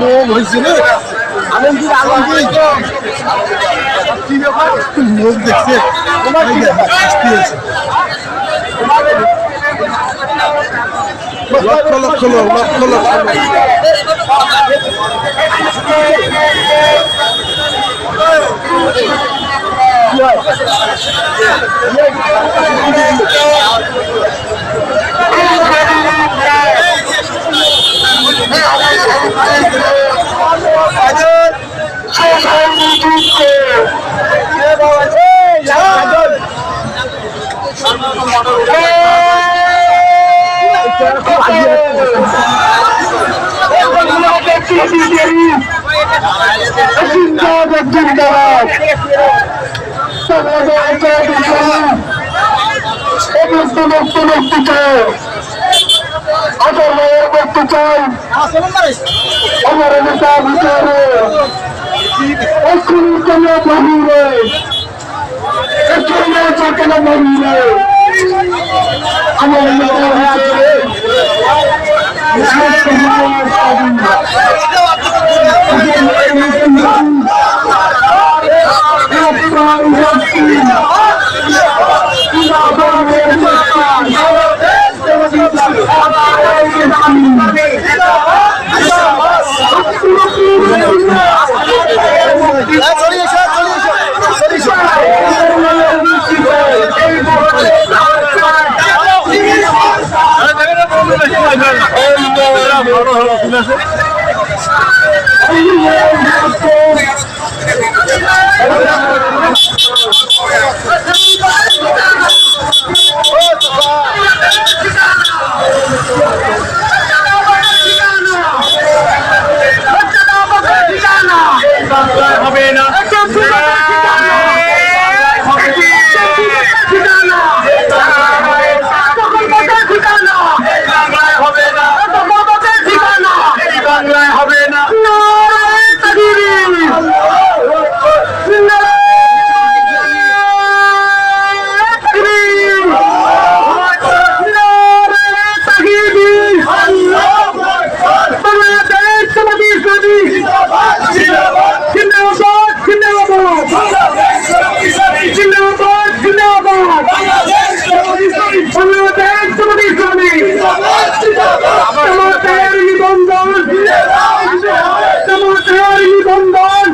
মোম হয়েছে রে আলমগীর আলমগীর কি ব্যাপার মুখ দেখছে তোমার কি ব্যাপার লক্ষ লক্ষ লোক লক্ষ লক্ষ লোক আমার নেতা ভিতরে এক্ষুনি কেন বাহিরে এক্ষুনি কেন বাহিরে আমার নেতা হবে না হবে সমাজের নিবন্ধন। সমাজের নিবন্ধন।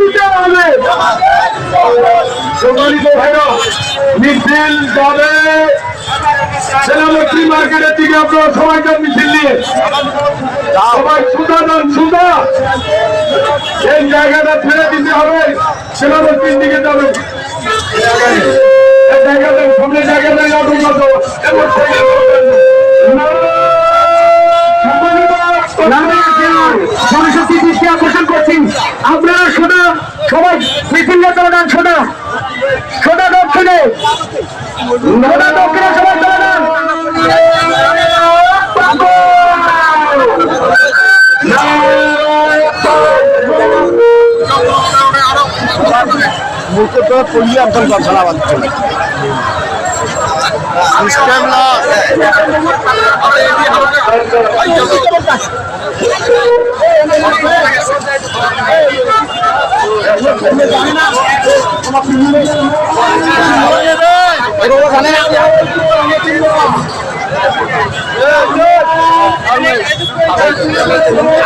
দিতে হবে। সম্মানিত ভাইরা মিছিল যাবে। সেনামন্ত্রী মার্কেটের দিকে আপনারা সবাই যান মিছিল নিয়ে। সবাই সুদা দেন সুদা। এই জায়গাটা ছেড়ে দিতে হবে। সেনামন্ত্রীর দিকে যাবে। জায়গাটা সামনে জায়গাটা যাব কত এবার থেকে সরস্বতী দৃষ্টি আকর্ষণ করছি। আপনারা সোনা সবাই মিছিল চলে যান সোনা। সোনা দক্ষিণে। সোনা দক্ষিণে সবাই পড়িয়ে সিস্টেম না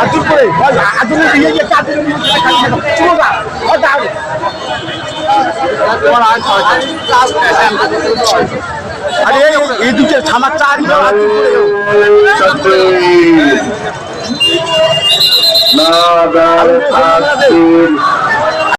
আদুর করে আদুর দিয়ে যে চুরা তোমার আজ আরে এই দুটো থামার চার নাদার